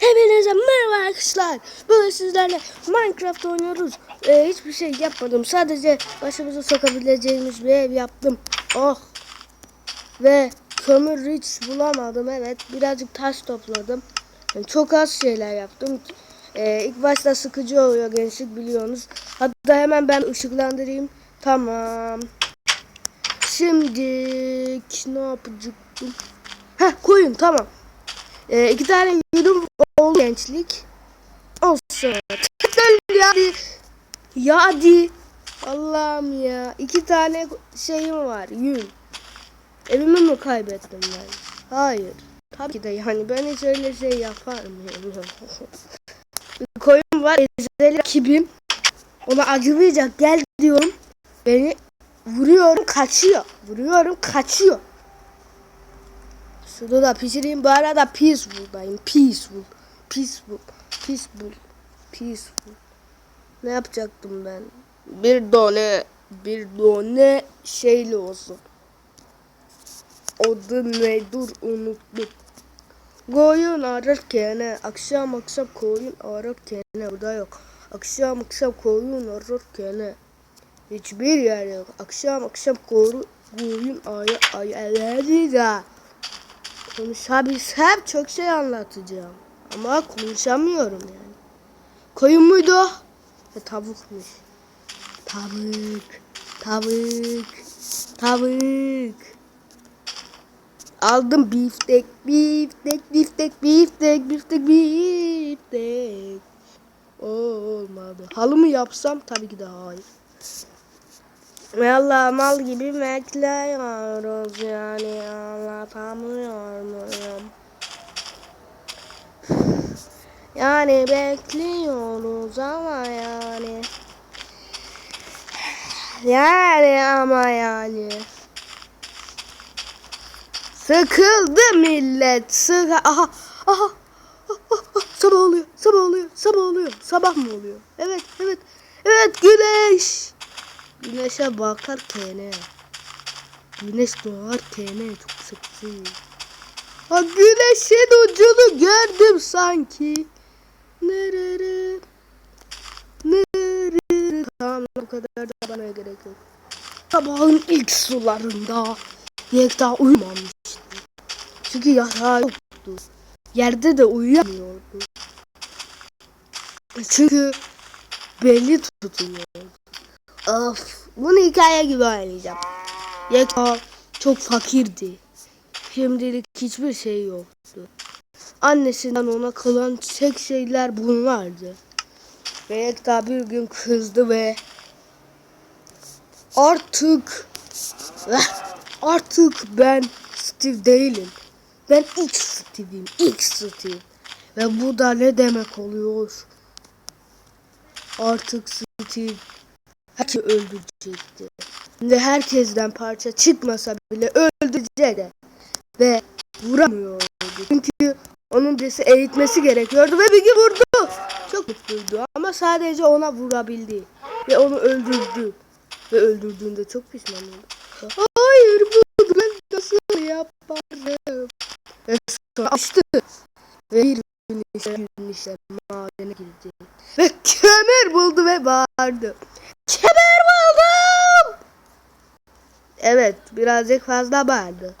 Hepinize merhaba arkadaşlar. Bugün sizlerle Minecraft oynuyoruz. Ee, hiçbir şey yapmadım. Sadece başımıza sokabileceğimiz bir ev yaptım. Oh. Ve kömür hiç bulamadım. Evet birazcık taş topladım. Yani çok az şeyler yaptım. Ee, ilk başta sıkıcı oluyor gençlik biliyorsunuz. Hatta hemen ben ışıklandırayım. Tamam. Şimdi ne yapacaktım? Heh koyun tamam. Ee, iki tane oldu gençlik. Olsun. yani. Ya hadi. Allah'ım ya. İki tane şeyim var. Yün. Evimi mi kaybettim ben? Hayır. Tabii ki de yani ben hiç öyle şey yapar mıyım? Koyun var. Ezeli rakibim. Ona acımayacak. Gel diyorum. Beni vuruyorum kaçıyor. Vuruyorum kaçıyor. Şunu da pişireyim. Bu arada peaceful'dayım. Peaceful. Peaceful. Peaceful. Peaceful. Ne yapacaktım ben? Bir done bir done şeyli olsun. Adı ne? Dur unuttum. Koyun ararken akşam akşam koyun ararken burada yok. Akşam akşam koyun ararken hiçbir yer yok. Akşam akşam koyun koyun ay ay ay da. Konuşabilsem çok şey anlatacağım. Ama konuşamıyorum yani. Koyun muydu? o? E, tavukmuş. Tavuk. Tavuk. Tavuk. Aldım biftek, biftek, biftek, biftek, biftek, biftek. Olmadı. Halı mı yapsam? Tabii ki de hayır. Valla mal gibi bekliyoruz yani anlatamıyor muyum? Yani bekliyoruz ama yani. Yani ama yani. Sıkıldı millet. Sık aha aha. Sabah oluyor. Sabah oluyor. Sabah oluyor. Sabah mı oluyor? Evet, evet. Evet güneş. Güneşe bakarken Güneş doğarken çok sıktı. Ha güneşin ucunu gördüm sanki. Nerede? Nerede? Tamam bu kadar da bana gerek yok. Sabahın ilk sularında Yekta uyumamıştı. Çünkü yatağı yoktu. Yerde de uyuyamıyordu. Çünkü belli tutuluyordu. Of, bunu hikaye gibi oynayacağım. Yekta çok fakirdi. Şimdilik hiçbir şey yoktu. Annesinden ona kalan tek şeyler bunlardı. Ve Yekta bir gün kızdı ve artık artık ben Steve değilim. Ben ilk Steve'im. ilk Steve. Ve bu da ne demek oluyor? Artık Steve herkesi öldürecekti. Ve herkesten parça çıkmasa bile öldürecekti. Ve vuramıyordu. Çünkü onun birisi eğitmesi gerekiyordu ve bir gün vurdu. Çok mutluydu ama sadece ona vurabildi. Ve onu öldürdü. Ve öldürdüğünde çok pişman oldu. Hayır bunu ben nasıl yaparım? Ve sonra açtı. Ve bir gün işte, gün işte madene girdi. Ve kömür buldu ve bağırdı. Kömür buldum! Evet birazcık fazla bağırdı.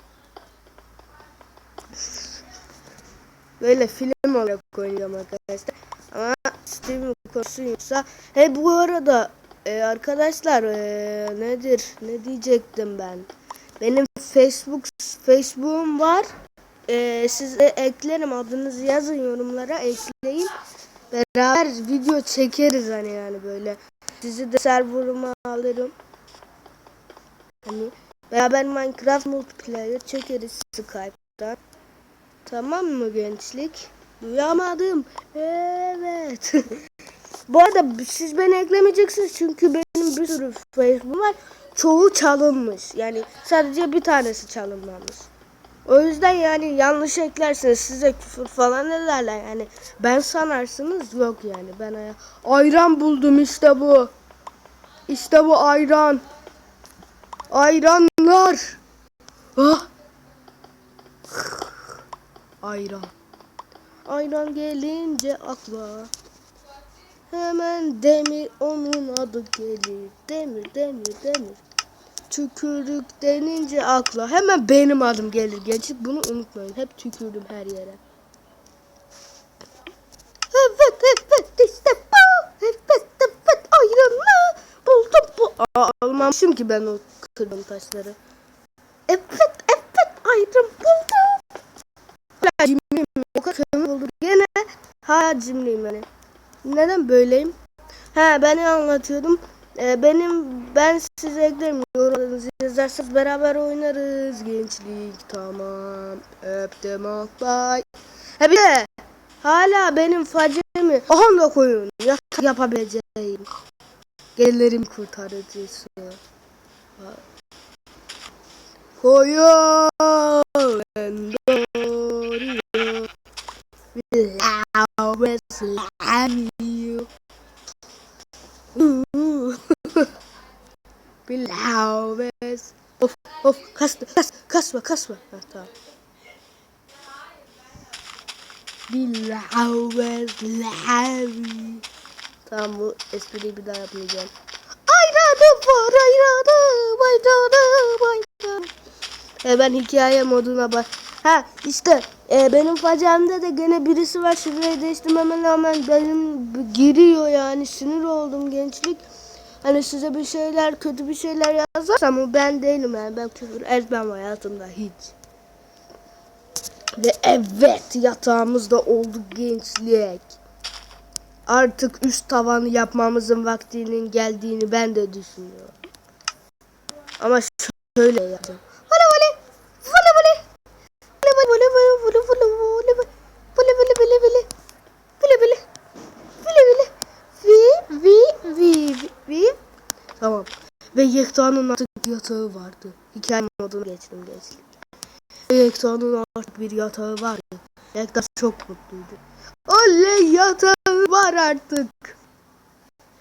Böyle film olarak oynayacağım arkadaşlar. Ama Steam konusuysa. He bu arada e, arkadaşlar e, nedir? Ne diyecektim ben? Benim Facebook Facebook'um var. E, size eklerim adınızı yazın yorumlara ekleyin. Beraber video çekeriz hani yani böyle. Sizi de serverıma alırım. Hani beraber Minecraft multiplayer çekeriz Skype'dan. Tamam mı gençlik? Duyamadım. Evet. Bu arada siz beni eklemeyeceksiniz çünkü benim bir sürü Facebook var. Çoğu çalınmış. Yani sadece bir tanesi çalınmamış. O yüzden yani yanlış eklerseniz size küfür falan ederler yani. Ben sanarsınız yok yani. Ben aya- ayran buldum işte bu. İşte bu ayran. Ayranlar. Ah. Ayran. Ayran gelince akla. Hemen demir onun adı gelir. Demir demir demir. Tükürük denince akla. Hemen benim adım gelir. Gençlik bunu unutmayın. Hep tükürdüm her yere. Evet evet işte bu. Evet evet ayranı buldum bu. Aa, almamışım ki ben o kırmızı taşları. Evet evet ayran buldum. Ben cimriyim. O kadar kömür oldu. Gene hala cimriyim yani. Neden böyleyim? Ha ben anlatıyordum? Ee, benim ben size eklerim. Yorumlarınızı yazarsanız beraber oynarız. Gençlik tamam. Öptüm bye. Ha bir de hala benim facemi aha da koyun. Yatak yapabileceğim. Gelirim kurtarıcısı. Koyun. Will slam you. Bilhaves. Of of kasma kas, kasma kasma. Ha, tamam. Bilhaves lavi. Tamam bu espriyi bir daha yapmayacağım. Ayranım var ayranım ayranım ayranım. E ben hikaye moduna bak. Ha işte e, benim facemde de gene birisi var şifreyi değiştirmeme rağmen benim giriyor yani sinir oldum gençlik. Hani size bir şeyler kötü bir şeyler yazarsam o ben değilim yani ben küfür etmem hayatımda hiç. Ve evet yatağımızda olduk gençlik. Artık üst tavanı yapmamızın vaktinin geldiğini ben de düşünüyorum. Ama şöyle yapacağım. Ve Yekta'nın artık yatağı vardı hikaye moduna geçtim geçtim ve Yekta'nın artık bir yatağı vardı Yekta çok mutluydu oley yatağı var artık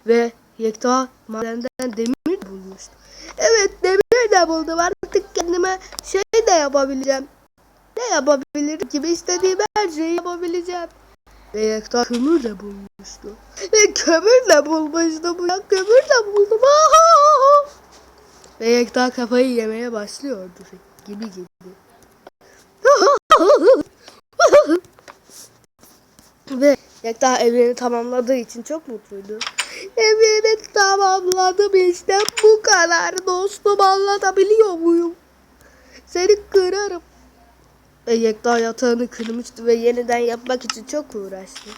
ve Yekta madenden demir bulmuştu evet demir de buldum artık kendime şey de yapabileceğim ne yapabilirim gibi istediğim her şeyi yapabileceğim. Ve Yekta kömür de bulmuştu. Ve kömür de bulmuştu. Bu ya kömür de buldum. Aha! Ve Yekta kafayı yemeye başlıyordu. Gibi gibi. Ve Yekta evini tamamladığı için çok mutluydu. Evimi tamamladım işte bu kadar dostum anlatabiliyor muyum? Seni kırarım. Ve Yekta yatağını kırmıştı ve yeniden yapmak için çok uğraştı.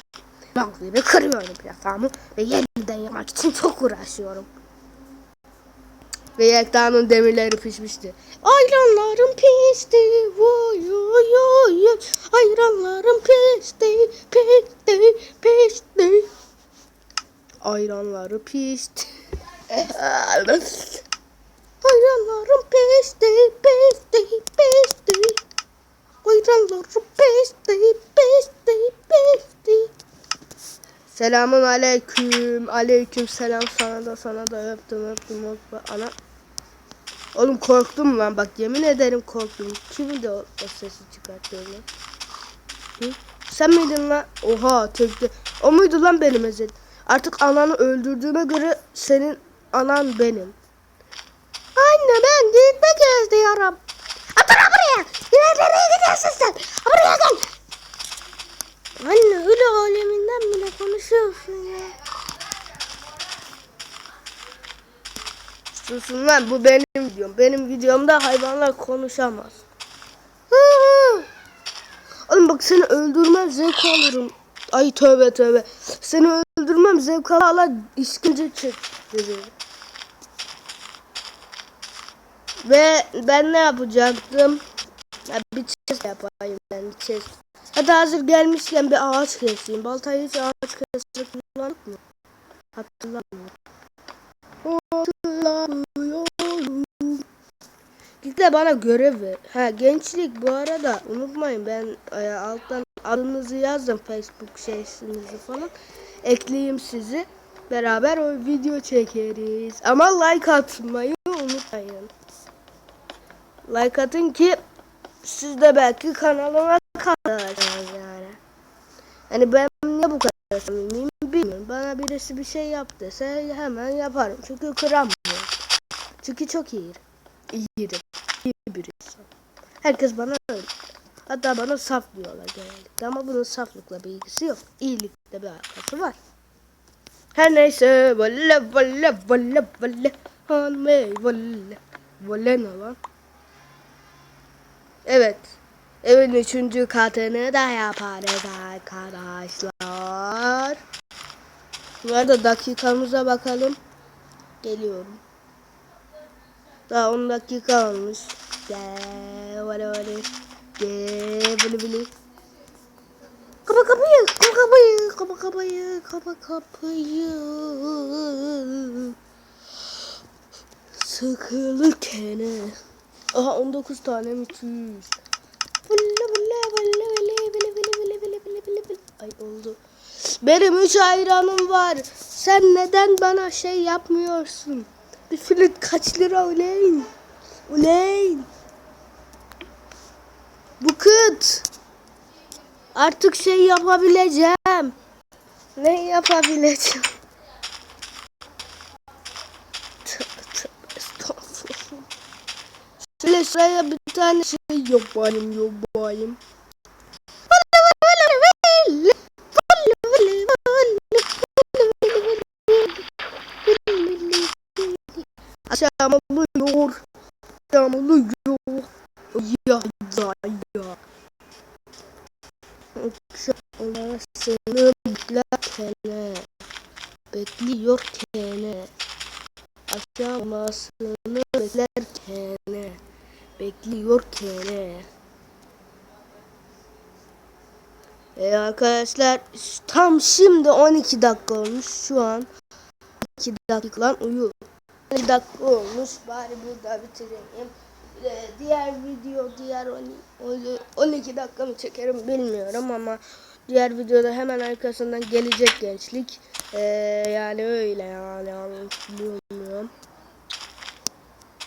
Ben gibi kırıyorum yatağımı ve yeniden yapmak için çok uğraşıyorum. Ve Yekta'nın demirleri pişmişti. Ayranlarım pişti, vuy vuy vuy. Ayranlarım pişti, pişti, pişti. Ayranları pişti. Ayranlarım pişti, pişti, pişti. Ayranlarım pişti, pişti, pişti. Selamun aleyküm. Aleyküm selam sana da sana da öptüm öptüm öptüm. Ana. Oğlum korktum lan bak yemin ederim korktum. Kimi de o, o sesi çıkartıyor lan? Hı? Sen miydin lan? Oha tekte. O muydu lan benim ezet? Artık ananı öldürdüğüme göre senin anan benim. Anne ben gitmek istiyorum. Otur buraya. Nereye gidiyorsun sen? Buraya gel. Anne öyle aleminden bile konuşuyorsun ya. Susun lan bu benim videom. Benim videomda hayvanlar konuşamaz. Hı. Oğlum bak seni öldürmem zevk alırım. Ay tövbe tövbe. Seni öldürmem zevk alır işkence çek dedi. Ve ben ne yapacaktım? Ya bir chest yapayım ben bir chest. Hadi hazır gelmişken bir ağaç keseyim. Baltayı hiç ağaç kesmek kullandık mı? Hatırlamıyorum. Hatırlamıyorum. Git de bana görev ver. Ha gençlik bu arada unutmayın ben e, alttan adınızı yazdım Facebook şeysinizi falan. Ekleyeyim sizi. Beraber o video çekeriz. Ama like atmayı unutmayın. Like atın ki siz de belki kanalıma katılarsınız yani. Hani ben niye bu kadar samimiyim. Bana birisi bir şey yap dese hemen yaparım. Çünkü kıramıyorum. Çünkü çok iyi. İyiyim. İyi bir insan. Herkes bana öyle. Hatta bana saf diyorlar genellikle. Ama bunun saflıkla bir ilgisi yok. İyilikle bir alakası var. Her neyse. Valle valle valle valle. Hanımey valle. Valle ne lan? Evet. Evin üçüncü katını da yaparız arkadaşlar. Bu arada dakikamıza bakalım. Geliyorum. Daha 10 dakika olmuş. Gel, vale vale. Gel, bili bili. Kapa kapıyı, kapa kapıyı, kapa kapıyı, kapa kapıyı. Sıkılırken. Aha 19 tane müthiş. Ay oldu. Benim üç hayranım var. Sen neden bana şey yapmıyorsun? Bir flüt kaç lira uleyn? Uleyn. Bu kıt. Artık şey yapabileceğim. Ne yapabileceğim? Şöyle şuraya bir tane şey yapayım yapayım. Aşağıma buluyor. Aşağıma buluyor. Ya ya ya. Akşamlasını beklerken Bekliyorken Akşamlasını beklerken Bekliyorken e arkadaşlar tam şimdi 12 dakika olmuş şu an 2 dakika lan uyu. 12 dakika olmuş bari burada bitireyim Ee, diğer video diğer 12 12 dakika mı çekerim bilmiyorum ama diğer videoda hemen arkasından gelecek gençlik. Ee, yani öyle yani anlıyorum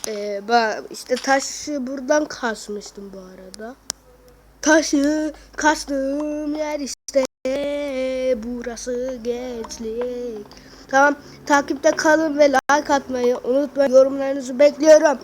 ee, bak işte taşı buradan kasmıştım bu arada Taşı kastığım yer işte burası gençlik. Tamam takipte kalın ve like atmayı unutmayın. Yorumlarınızı bekliyorum.